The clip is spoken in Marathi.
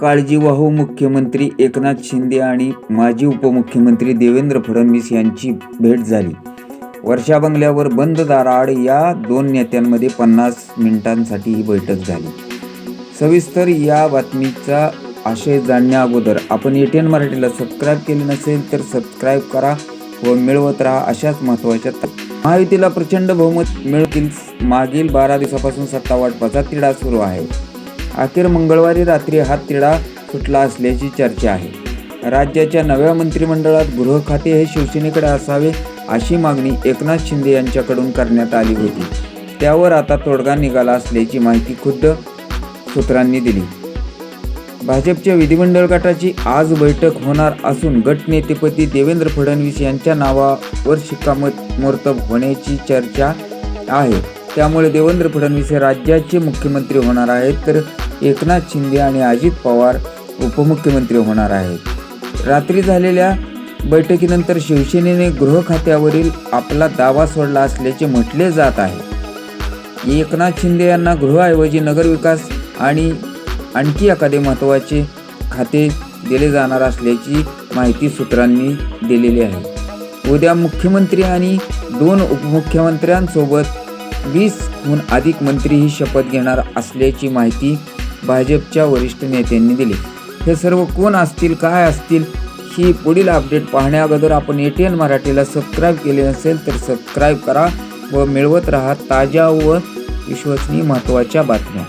काळजीवाहू मुख्यमंत्री एकनाथ शिंदे आणि माजी उपमुख्यमंत्री देवेंद्र फडणवीस यांची भेट झाली. वर्षा बंगल्यावर बंद दाराआड या दोन नेत्यांमध्ये पन्नास मिनिटांसाठी ही बैठक झाली. सविस्तर या बातमीचा आशय जाणण्या अगोदर आपण ए टी मराठीला सबस्क्राईब केले नसेल तर सबस्क्राईब करा व मिळवत राहा अशाच महत्त्वाच्या महायुतीला प्रचंड बहुमत मिळतील मागील बारा दिवसापासून सत्तावाटपाचा तिढा सुरू आहे. अखेर मंगळवारी रात्री हा तिढा सुटला असल्याची चर्चा आहे. राज्याच्या नव्या मंत्रिमंडळात गृह खाते हे शिवसेनेकडे असावे अशी मागणी एकनाथ शिंदे यांच्याकडून करण्यात आली होती. त्यावर आता तोडगा निघाला असल्याची माहिती खुद्द सूत्रांनी दिली. भाजपच्या विधिमंडळ गटाची आज बैठक होणार असून गटनेतेपती देवेंद्र फडणवीस यांच्या नावावर शिक्कामोर्तब होण्याची चर्चा आहे. त्यामुळे देवेंद्र फडणवीस हे राज्याचे मुख्यमंत्री होणार आहेत तर एकनाथ शिंदे आणि अजित पवार उपमुख्यमंत्री होणार आहेत. रात्री झालेल्या बैठकीनंतर शिवसेनेने गृह खात्यावरील आपला दावा सोडला असल्याचे म्हटले जात आहे. एकनाथ शिंदे यांना गृहऐवजी नगरविकास आणि आणखी एखादे महत्त्वाचे खाते दिले जाणार असल्याची माहिती सूत्रांनी दिलेली आहे. उद्या मुख्यमंत्री आणि दोन उपमुख्यमंत्र्यांसोबत वीसहून अधिक मंत्री ही शपथ घेणार असल्याची माहिती भाजपच्या वरिष्ठ नेत्यांनी दिली. हे सर्व कोण असतील काय असतील ही पुढील अपडेट पाहण्याअगोदर आपण ए टी एन मराठीला सबस्क्राईब केले नसेल तर सबस्क्राईब करा व मिळवत राहा ताज्या व विश्वसनीय महत्त्वाच्या बातम्या.